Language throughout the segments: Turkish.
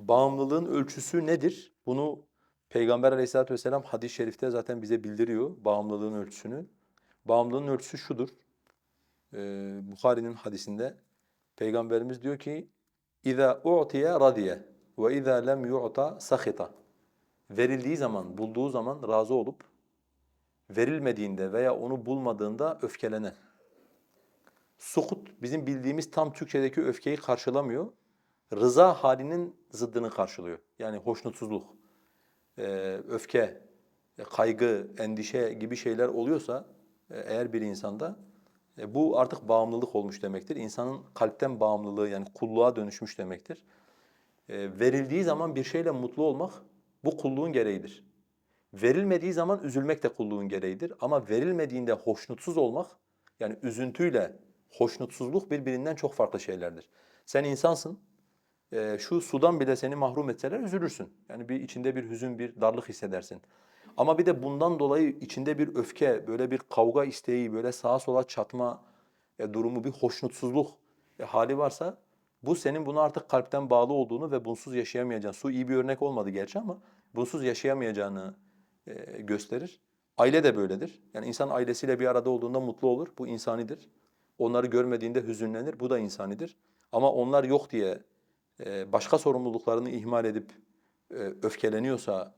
bağımlılığın ölçüsü nedir? Bunu Peygamber aleyhissalatu vesselam hadis-i şerifte zaten bize bildiriyor bağımlılığın ölçüsünü. Bağımlılığın ölçüsü şudur. Ee, Bukhari'nin hadisinde Peygamberimiz diyor ki اِذَا اُعْتِيَ رَضِيَ وَاِذَا لَمْ يُعْطَ سَخِطَ Verildiği zaman, bulduğu zaman razı olup, verilmediğinde veya onu bulmadığında öfkelenen. Sukut bizim bildiğimiz tam Türkçedeki öfkeyi karşılamıyor. Rıza halinin zıddını karşılıyor. Yani hoşnutsuzluk, e, öfke, e, kaygı, endişe gibi şeyler oluyorsa e, eğer bir insanda bu artık bağımlılık olmuş demektir. İnsanın kalpten bağımlılığı yani kulluğa dönüşmüş demektir. Verildiği zaman bir şeyle mutlu olmak bu kulluğun gereğidir. Verilmediği zaman üzülmek de kulluğun gereğidir. Ama verilmediğinde hoşnutsuz olmak yani üzüntüyle hoşnutsuzluk birbirinden çok farklı şeylerdir. Sen insansın. E, şu sudan bile seni mahrum etseler üzülürsün. Yani bir içinde bir hüzün, bir darlık hissedersin. Ama bir de bundan dolayı içinde bir öfke, böyle bir kavga isteği, böyle sağa sola çatma e, durumu, bir hoşnutsuzluk e, hali varsa bu senin bunu artık kalpten bağlı olduğunu ve bunsuz yaşayamayacağını, su iyi bir örnek olmadı gerçi ama bunsuz yaşayamayacağını e, gösterir. Aile de böyledir. Yani insan ailesiyle bir arada olduğunda mutlu olur. Bu insanidir. Onları görmediğinde hüzünlenir. Bu da insanidir. Ama onlar yok diye başka sorumluluklarını ihmal edip e, öfkeleniyorsa,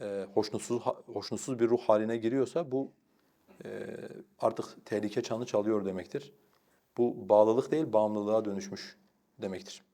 e, hoşnutsuz hoşnutsuz bir ruh haline giriyorsa bu e, artık tehlike çanı çalıyor demektir. Bu bağlılık değil, bağımlılığa dönüşmüş demektir.